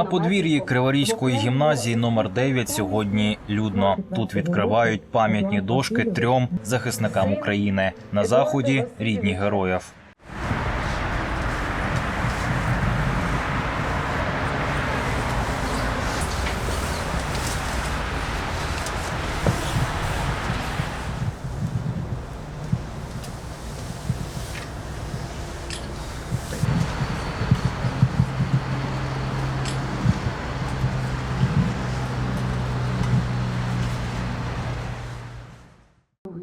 На подвір'ї Криворізької гімназії номер 9 сьогодні людно. Тут відкривають пам'ятні дошки трьом захисникам України. На заході рідні героїв.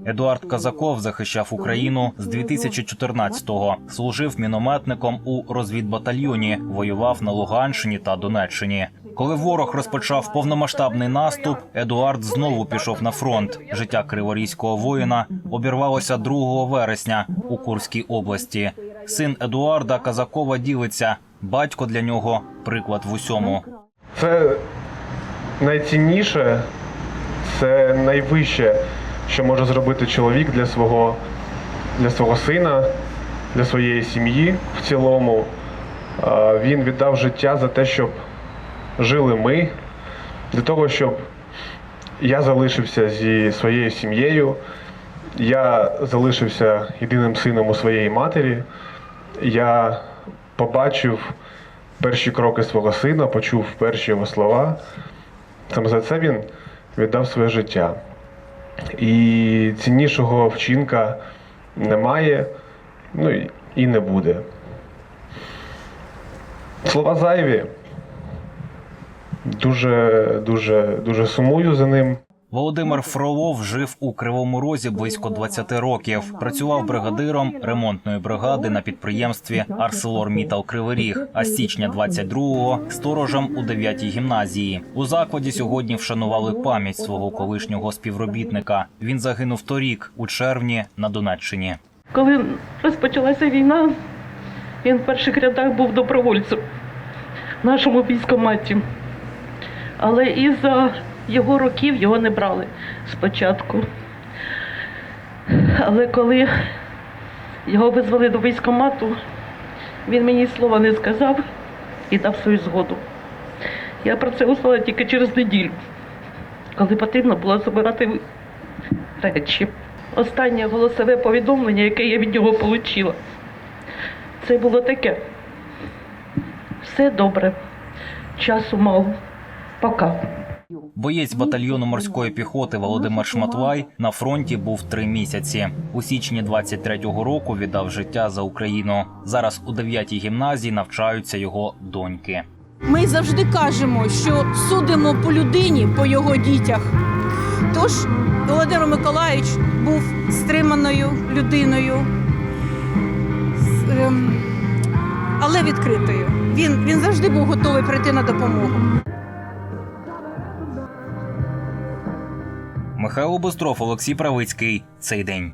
Едуард Казаков захищав Україну з 2014-го. Служив мінометником у розвідбатальйоні, воював на Луганщині та Донеччині. Коли ворог розпочав повномасштабний наступ, Едуард знову пішов на фронт. Життя криворізького воїна обірвалося 2 вересня у Курській області. Син Едуарда Казакова ділиться. Батько для нього приклад в усьому. Це найцінніше, це найвище, що може зробити чоловік для свого, для свого сина, для своєї сім'ї в цілому. Він віддав життя за те, щоб жили ми, для того, щоб я залишився зі своєю сім'єю, я залишився єдиним сином у своєї матері. Я побачив перші кроки свого сина, почув перші його слова. Саме за це він віддав своє життя. І ціннішого вчинка немає, ну і- не буде. Слова зайві. Дуже, дуже, дуже сумую за ним. Володимир Фролов жив у Кривому Розі близько 20 років. Працював бригадиром ремонтної бригади на підприємстві Арселор Мітал Кривий Ріг, а з січня 22-го – сторожем у 9-й гімназії. У закладі сьогодні вшанували пам'ять свого колишнього співробітника. Він загинув торік, у червні, на Донеччині. Коли розпочалася війна, він в перших рядах був добровольцем в нашому військкоматі. Але із-за його років його не брали спочатку. Але коли його визвали до військкомату, він мені слова не сказав і дав свою згоду. Я про це узнала тільки через неділю, коли потрібно було забирати речі. Останнє голосове повідомлення, яке я від нього отримала, це було таке. Все добре, часу мало. Пока. Боєць батальйону морської піхоти Володимир Шматвай на фронті був три місяці. У січні 23-го року віддав життя за Україну. Зараз у 9-й гімназії навчаються його доньки. Ми завжди кажемо, що судимо по людині, по його дітях. Тож Володимир Миколаївич був стриманою людиною, ем, але відкритою. Він, він завжди був готовий прийти на допомогу. Михайло Бостров, Олексій Правицький. Цей день.